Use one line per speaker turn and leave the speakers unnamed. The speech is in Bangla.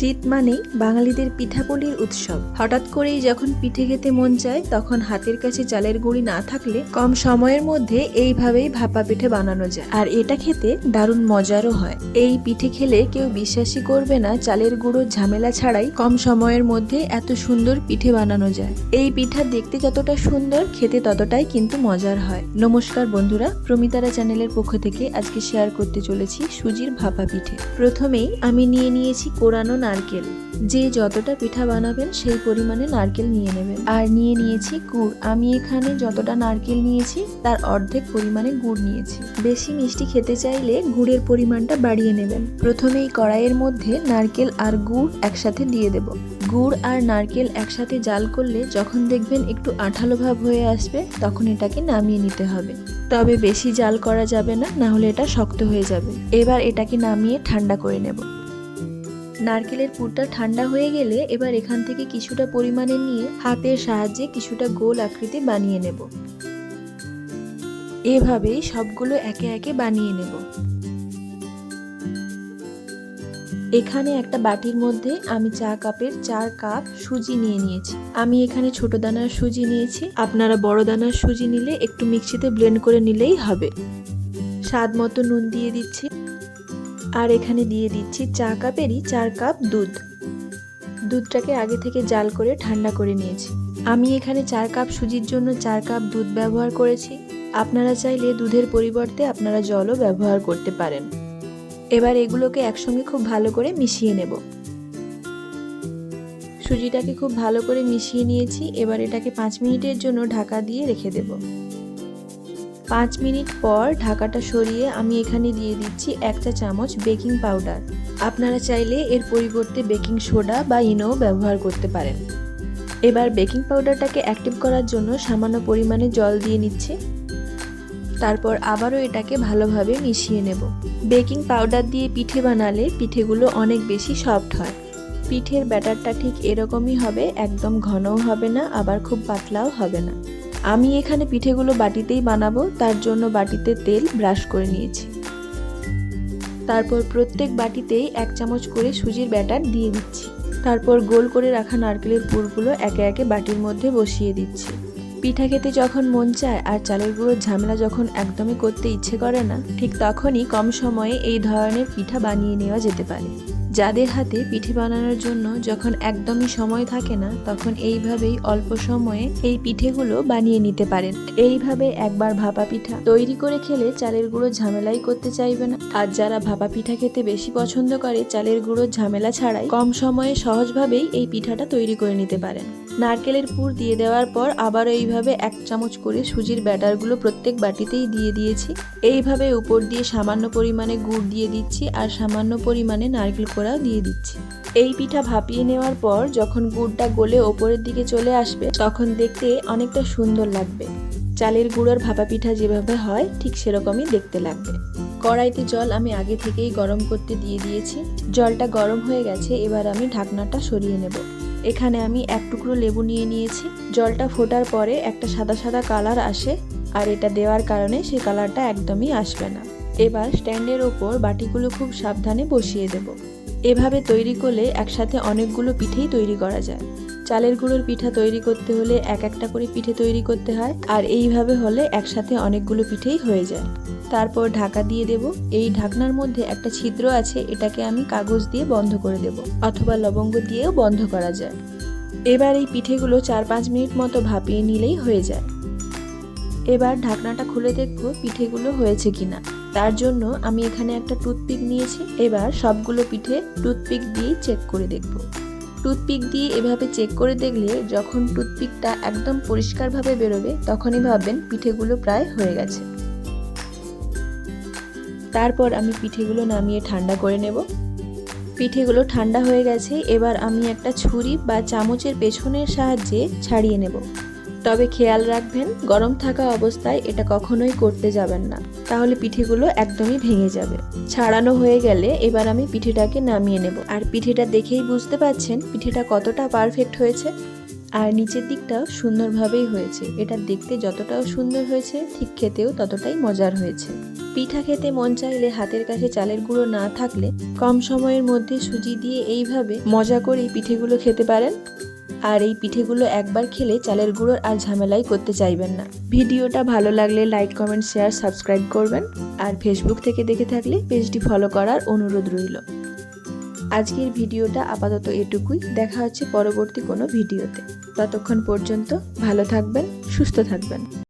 শীত মানেই বাঙালিদের পিঠাপুলির উৎসব। হঠাৎ করেই যখন পিঠে খেতে মন চায়, তখন হাতের কাছে চালের গুঁড়ি না থাকলে কম সময়ের মধ্যে এইভাবেই ভাপা পিঠে বানানো যায়। আর এটা খেতে দারুণ মজারও হয়। এই পিঠে খেলে কেউ বিশ্বাসই করবে না, চালের গুঁড়োর ঝামেলা ছাড়াই কম সময়ের মধ্যে এত সুন্দর পিঠে বানানো যায়। এই পিঠা দেখতে যতটা সুন্দর, খেতে ততটাই কিন্তু মজার হয়। নমস্কার বন্ধুরা, প্রমিতারা চ্যানেলের পক্ষ থেকে আজকে শেয়ার করতে চলেছি সুজির ভাপা পিঠে। প্রথমেই আমি নিয়ে নিয়েছি কোরানো নারকেল। যে যতটা পিঠা বানাবেন, সেই পরিমাণে নারকেল নিয়ে নেবেন। আর নিয়ে নিয়েছি গুড়। আমি এখানে যতটা নারকেল নিয়েছি, তার অর্ধেক পরিমাণে গুড় নিয়েছি। বেশি মিষ্টি খেতে চাইলে গুড়ের পরিমাণটা বাড়িয়ে নেবেন। প্রথমেই কড়াইয়ের মধ্যে নারকেল আর গুড় একসাথে দিয়ে দেব। গুড় আর নারকেল একসাথে জাল করলে যখন দেখবেন একটু আঠালো ভাব হয়ে আসবে, তখন এটাকে নামিয়ে নিতে হবে। তবে বেশি জাল করা যাবে না না হলে এটা শক্ত হয়ে যাবে। এবার এটাকে নামিয়ে ঠান্ডা করে নেব। নারকেলের পুরটা ঠান্ডা হয়ে গেলে এবার এখান থেকে কিছুটা পরিমাণে নিয়ে হাতের সাহায্যে কিছুটা গোল আকৃতি বানিয়ে নেব। এভাবেই সবগুলো একে একে বানিয়ে নেব। এখানে একটা বাটির মধ্যে আমি চা কাপের চার কাপ সুজি নিয়ে নিয়েছি। আমি এখানে ছোট দানার সুজি নিয়েছি। আপনারা বড় দানার সুজি নিলে একটু মিক্সিতে ব্লেন্ড করে নিলেই হবে। স্বাদ মতো নুন দিয়ে দিচ্ছি। আর এখানে দিয়ে দিচ্ছি চা কাপেরই চার কাপ দুধ। দুধটাকে আগে থেকে জাল করে ঠান্ডা করে নিয়েছি। আমি এখানে চার কাপ সুজির জন্য চার কাপ দুধ ব্যবহার করেছি। আপনারা চাইলে দুধের পরিবর্তে আপনারা জলও ব্যবহার করতে পারেন। এবার এগুলোকে একসঙ্গে খুব ভালো করে মিশিয়ে নেব। সুজিটাকে খুব ভালো করে মিশিয়ে নিয়েছি। এবার এটাকে পাঁচ মিনিটের জন্য ঢাকা দিয়ে রেখে দেব। পাঁচ মিনিট পর ঢাকাটা সরিয়ে আমি এখানে দিয়ে দিচ্ছি এক চা চামচ বেকিং পাউডার। আপনারা চাইলে এর পরিবর্তে বেকিং সোডা বা ইনোও ব্যবহার করতে পারেন। এবার বেকিং পাউডারটাকে অ্যাক্টিভ করার জন্য সামান্য পরিমাণে জল দিয়ে নিচ্ছে। তারপর আবারও এটাকে ভালোভাবে মিশিয়ে নেব। বেকিং পাউডার দিয়ে পিঠে বানালে পিঠেগুলো অনেক বেশি সফট হয়। পিঠের ব্যাটারটা ঠিক এরকমই হবে, একদম ঘনও হবে না, আবার খুব পাতলাও হবে না। আমি এখানে পিঠেগুলো বাটিতেই বানাবো, তার জন্য বাটিতে তেল ব্রাশ করে নিয়েছি। তারপর প্রত্যেক বাটিতেই এক চামচ করে সুজির ব্যাটার দিয়ে দিচ্ছি। তারপর গোল করে রাখা নারকেলের পুরগুলো একে একে বাটির মধ্যে বসিয়ে দিচ্ছি। পিঠা খেতে যখন মন চায় আর চালের গুঁড়োর ঝামেলা যখন একদমই করতে ইচ্ছে করে না, ঠিক তখনই কম সময়ে এই ধরনের পিঠা বানিয়ে নেওয়া যেতে পারে। যাদের হাতে পিঠে বানানোর জন্য যখন একদমই সময় থাকে না, তখন এইভাবেই অল্প সময়ে এই পিঠেগুলো বানিয়ে নিতে পারেন। এইভাবে একবার ভাপা পিঠা তৈরি করে খেলে চালের গুঁড়ো ঝামেলাই করতে চাইবে না। আর যারা ভাপা পিঠা খেতে বেশি পছন্দ করে, চালের গুঁড়ো ঝামেলা ছাড়াই কম সময়ে সহজভাবেই এই পিঠাটা তৈরি করে নিতে পারেন। নারকেলের পুর দিয়ে দেওয়ার পর আবার এইভাবে এক চামচ করে সুজির ব্যাটারগুলো প্রত্যেক বাটিতেই দিয়ে দিয়েছি। এইভাবে উপর দিয়ে সামান্য পরিমাণে গুড় দিয়ে দিচ্ছি আর সামান্য পরিমাণে নারকেল কোড়াও দিয়ে দিচ্ছি। এই পিঠা ভাপিয়ে নেওয়ার পর যখন গুড়টা গলে ওপরের দিকে চলে আসবে, তখন দেখতে অনেকটা সুন্দর লাগবে। চালের গুঁড়োর ভাপা পিঠা যেভাবে হয়, ঠিক সেরকমই দেখতে লাগবে। কড়াইতে জল আমি আগে থেকেই গরম করতে দিয়ে দিয়েছি। জলটা গরম হয়ে গেছে, এবার আমি ঢাকনাটা সরিয়ে নেব। এখানে আমি এক টুকরো লেবু নিয়ে নিয়েছি। জলটা ফোটার পরে একটা সাদা সাদা কালার আসে, আর এটা দেওয়ার কারণে সেই কালারটা একদমই আসবে না। এবার স্ট্যান্ডের ওপর বাটিগুলো খুব সাবধানে বসিয়ে দেব। এভাবে তৈরি করলে একসাথে অনেকগুলো পিঠেই তৈরি করা যায়। চালের গুঁড়োর পিঠা তৈরি করতে হলে এক একটা করে পিঠে তৈরি করতে হয়, আর এইভাবে হলে একসাথে অনেকগুলো পিঠেই হয়ে যায়। তারপর ঢাকা দিয়ে দেব। এই ঢাকনার মধ্যে একটা ছিদ্র আছে, এটাকে আমি কাগজ দিয়ে বন্ধ করে দেব, অথবা লবঙ্গ দিয়েও বন্ধ করা যায়। এবার এই পিঠেগুলো চার পাঁচ মিনিট মতো ভাপিয়ে নিলেই হয়ে যায়। এবার ঢাকনাটা খুলে দেখব পিঠেগুলো হয়েছে কিনা। তার জন্য আমি এখানে একটা টুথপিক নিয়েছি। এবার সবগুলো পিঠে টুথপিক দিয়ে চেক করে দেখব। টুথপিক দিয়ে এভাবে চেক করে দেখলে যখন টুথপিকটা একদম পরিষ্কারভাবে বেরোবে, তখনই ভাববেন পিঠেগুলো প্রায় হয়ে গেছে। তারপর আমি পিঠেগুলো নামিয়ে ঠান্ডা করে নেব। পিঠেগুলো ঠান্ডা হয়ে গেছে, এবার আমি একটা ছুরি বা চামচের পেছনের সাহায্যে ছাড়িয়ে নেব। তবে খেয়াল রাখবেন, গরম থাকা অবস্থায় এটা কখনোই করতে যাবেন না। তাহলে পিঠেগুলো একদমই ভেঙে যাবে। ছাড়ানো হয়ে গেলে এবার আমি পিঠেটাকে নামিয়ে নেব। আর পিঠেটা দেখেই বুঝতে পাচ্ছেন পিঠেটা কতটা পারফেক্ট হয়েছে। আর নিচের দিকটাও সুন্দরভাবেই হয়েছে। এটা দেখতে যতটাও সুন্দর হয়েছে, ঠিক খেতেও ততটাই মজার হয়েছে। পিঠা খেতে মন চাইলে হাতের কাছে চালের গুঁড়ো না থাকলে কম সময়ের মধ্যে সুজি দিয়ে এইভাবে মজা করেই পিঠেগুলো খেতে পারেন। আর এই পিঠেগুলো একবার খেলে চালের গুঁড়োর আর ঝামেলাই করতে চাইবেন না। ভিডিওটা ভালো লাগলে লাইক কমেন্ট শেয়ার সাবস্ক্রাইব করবেন। আর ফেসবুক থেকে দেখে থাকলে পেজটি ফলো করার অনুরোধ রইল। আজকের ভিডিওটা আপাতত এটুকুই। দেখা হচ্ছে পরবর্তী কোনো ভিডিওতে। ততক্ষণ পর্যন্ত ভালো থাকবেন, সুস্থ থাকবেন।